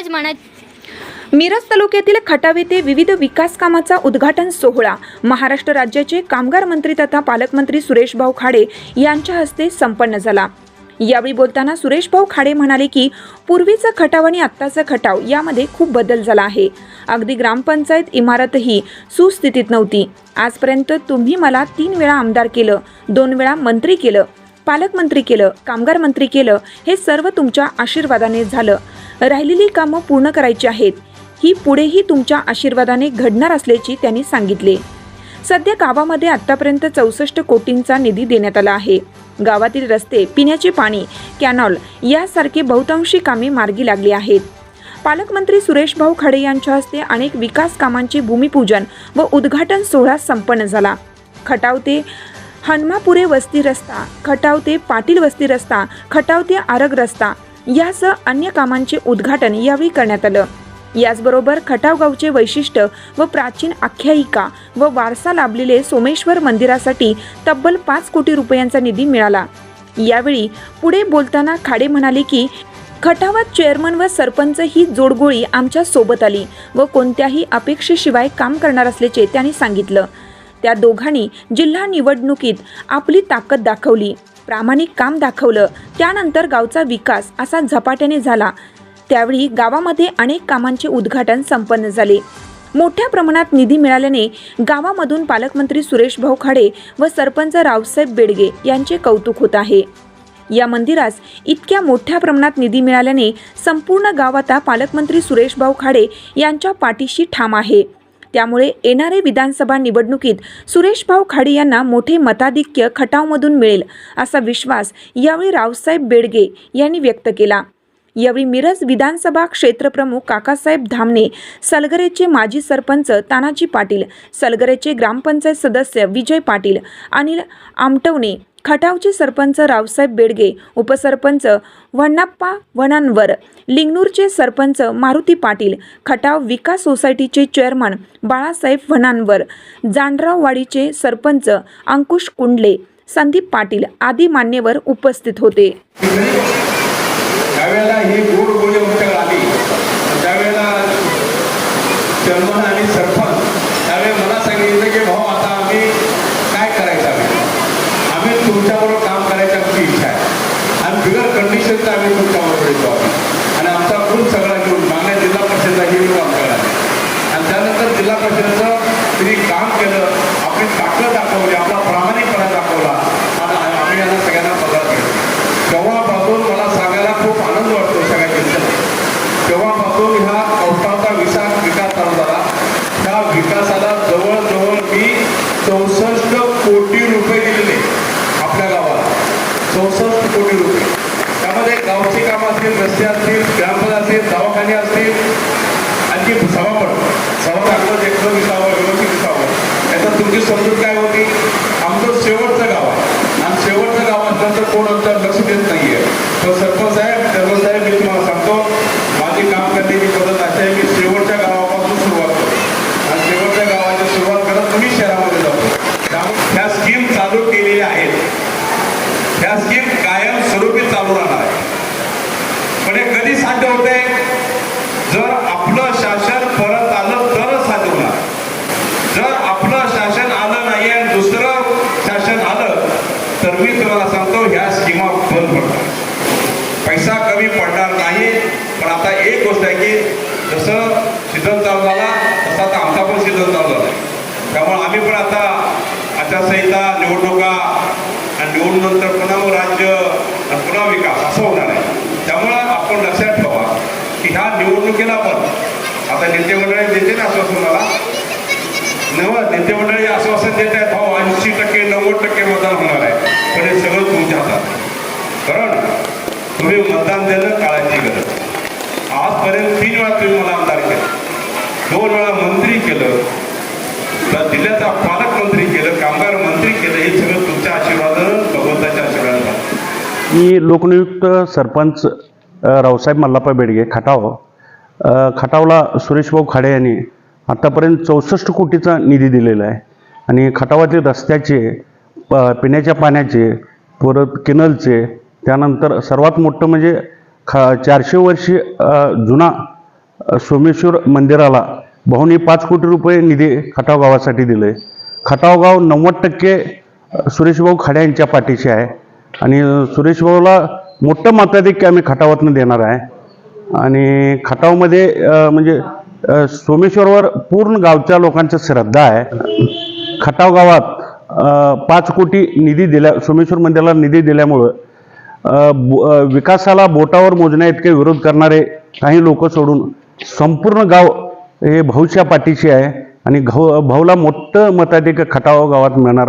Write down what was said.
आवाज म्हणत मिरज तालुक्यातील खटाव येथे विविध विकास कामाचा उद्घाटन सोहळा. महाराष्ट्र राज्याचे कामगार मंत्री तथा पालकमंत्री सुरेश भाऊ खाडे यांच्या हस्ते संपन्न झाला. यावेळी बोलताना सुरेश भाऊ खाडे म्हणाले की पूर्वीचं खटाव आणि आत्ताचं खटाव यामध्ये खूप बदल झाला आहे. अगदी ग्रामपंचायत इमारतही सुस्थितीत नव्हती. आजपर्यंत तुम्ही मला तीन वेळा आमदार केलं दोन वेळा मंत्री केलं पालकमंत्री केलं कामगार मंत्री केलं हे सर्व तुमच्या आशीर्वादाने झालं. राहिलेली कामं पूर्ण करायची आहेत. ही पुढेही तुमच्या आशीर्वादाने घडणार असल्याची त्यांनी सांगितले. सध्या गावामध्ये आतापर्यंत चौसष्ट कोटींचा निधी देण्यात आला आहे. गावातील रस्ते पिण्याचे पाणी कॅनॉल यासारखे बहुतांशी कामे मार्गी लागली आहेत. पालकमंत्री सुरेश भाऊ खडे यांच्या हस्ते अनेक विकास कामांचे भूमिपूजन व उद्घाटन सोहळा संपन्न झाला. खटाव ते हनुमापुरे वस्ती रस्ता खटाव ते पाटील वस्ती रस्ता खटाव ते आरग रस्ता यासह अन्य कामांचे उद्घाटन यावेळी करण्यात आलं. याचबरोबर खटावगावचे वैशिष्ट्य व प्राचीन आख्यायिका व वारसा लाभलेले सोमेश्वर मंदिरासाठी तब्बल पाच कोटी रुपयांचा निधी मिळाला. यावेळी पुढे बोलताना खाडे म्हणाले की खटावात चेअरमन व सरपंच ही जोडगोळी आमच्यासोबत आली व कोणत्याही अपेक्षेशिवाय काम करणार असल्याचे त्यांनी सांगितलं. त्या दोघांनी जिल्हा निवडणुकीत आपली ताकद दाखवली. प्रामाणिक काम दाखवलं. त्यानंतर गावचा विकास असा झपाट्याने झाला. त्यावेळी गावामध्ये अनेक कामांचे उद्घाटन संपन्न झाले. मोठ्या प्रमाणात निधी मिळाल्याने गावामधून पालकमंत्री सुरेश भाऊ खाडे व सरपंच रावसाहेब बेडगे यांचे कौतुक होत आहे. या मंदिरास इतक्या मोठ्या प्रमाणात निधी मिळाल्याने संपूर्ण गाव आता पालकमंत्री सुरेश भाऊ खाडे यांच्या पाठीशी ठाम आहे. त्यामुळे येणारे विधानसभा निवडणुकीत सुरेश भाऊ खाडे यांना मोठे मताधिक्य खटावमधून मिळेल असा विश्वास यावेळी रावसाहेब बेडगे यांनी व्यक्त केला. यावेळी मिरज विधानसभा क्षेत्रप्रमुख काकासाहेब धामणे सलगरेचे माजी सरपंच तानाजी पाटील सलगरेचे ग्रामपंचायत सदस्य विजय पाटील अनिल आमटवणे खटावचे सरपंच रावसाहेब बेडगे उपसरपंच वण्णाप्पा वणांवर लिंगनूरचे सरपंच मारुती पाटील खटाव विकास सोसायटीचे चेअरमन बाळासाहेब वणांवर जांडराववाडीचे सरपंच अंकुश कुंडले संदीप पाटील आदी मान्यवर उपस्थित होते. त्यावेळेला ही गोड गोळी आमच्याकडे आली त्यावेळेला चेअरमन आणि सरपंच त्यावेळेला मला सांगितलं की भाऊ आता आम्ही काय करायचं आम्ही? आम्ही तुमच्याबरोबर काम करायची आमची इच्छा आहे. आणि बिगर कंडिशनचा आम्ही तुमच्याबरोबर येतो आम्ही आणि आमचा ग्रुप सगळा घेऊन मागण्या जिल्हा परिषदला घेऊन काम करणार आणि त्यानंतर जिल्हा परिषदेचं त्यांनी काम केलं आपली ताकद दाखवली आपला प्रामाणिकपणा दाखवला आणि आम्ही यांना सगळ्यांना पगार केला तेव्हापासून मला सांगायला खूप आनंद वाटतो सगळ्या जनतेला तेव्हापासून ह्या कौष्टाचा विकास विकास चालू झाला त्या विकासाला जवळजवळ मी चौसष्ट कोटी रुपये दिलेले आपल्या गावाला चौसष्ट कोटी रुपये त्यामध्ये गावची कामं असतील रस्ते असतील ग्रामपंचायत असतील दवाखाने असतील आणखी सभापड सभा दाखवत एकदम विसावं व्यवस्थित विसावं याचा तुमची समजूत काय होती आमचं शेवटचं गाव आहे आणि शेवटचं गाव असल्यानंतर कोण आमचं लक्ष देत नाहीये तर सरपंच साहेब सरपंच साहेब मी तुम्हाला सांगतो माझी काम करण्याची पद्धत अशी आहे मी शेवटच्या गावापासून सुरुवात करतो आणि शेवटच्या गावाची सुरुवात करत तुम्ही शहरामध्ये जातो त्यामुळे ह्या स्कीम चालू केलेल्या आहेत ह्या स्कीम कायम स्वरूपी चालू राहणार आहे. पण हे कधी साध्य होते जर आपलं शासन परत आलं तरच साध्य होणार. जर आपलं शासन आलं नाही आणि दुसरं शासन आलं तर मी तुम्हाला सांगतो ह्या स्कीमा बंद पडतात पैसा कमी पडणार नाही पण आता एक गोष्ट आहे की जसं सीझन चालू झाला तसा आता आमचा पण सीझन चालू झाला. त्यामुळे आम्ही पण आता आचारसंहिता निवडणुका आणि निवडणूनंतर पुन्हा राज्य पुन्हा विकास असं होणार आहे. त्यामुळं आपण लक्षात ठेवा की ह्या निवडणुकीला पण आता नेते मंडळी देते ना आश्वासन मला. नव नेते मंडळी आश्वासन देत आहेत भाऊ ऐंशी टक्के नव्वद टक्के मतदान होणार आहे. पण हे सगळं तुमच्या हातात कारण तुम्ही मतदान देणं काळाची गरज. आजपर्यंत तीन वेळा तुम्ही मला आमदार केलं. दोन वेळा मंत्री केलं. तर जिल्ह्याचा पालकमंत्री केलं कामगार मंत्री केलं हे सगळं आशीर्वादानं भगवंताच्या आशीर्वादानं मी लोकनियुक्त सरपंच रावसाहेब मल्लापा बेडगे खटाव. अ, खटावला सुरेशभाऊ खाडे यांनी आत्तापर्यंत चौसष्ट कोटीचा निधी दिलेला आहे. आणि खटावातील रस्त्याचे प- पिण्याच्या पाण्याचे परत केनलचे त्यानंतर सर्वात मोठं म्हणजे ख चारशे वर्षी जुना सोमेश्वर मंदिराला भाऊनी पाच कोटी रुपये निधी खटाव गावासाठी दिले. खटाव गाव नव्वद टक्के सुरेशभाऊ खाडे यांच्या पाठीशी आहे. आणि सुरेशभाऊला मोठं मताधिक्य आम्ही खटावातनं देणार आहे. आणि खटावमध्ये म्हणजे सोमेश्वरवर पूर्ण गावच्या लोकांची श्रद्धा आहे. खटाव गावात पाच कोटी निधी दिल्या सोमेश्वर मंदिराला निधी दिल्यामुळं विकासाला बोटावर मोजण्या इतके विरोध करणारे काही लोक सोडून संपूर्ण गाव हे भाऊच्या पाठीशी आहे. आणि घाऊ भाऊला मोठं मताधिक खटाव गावात मिळणार आहे.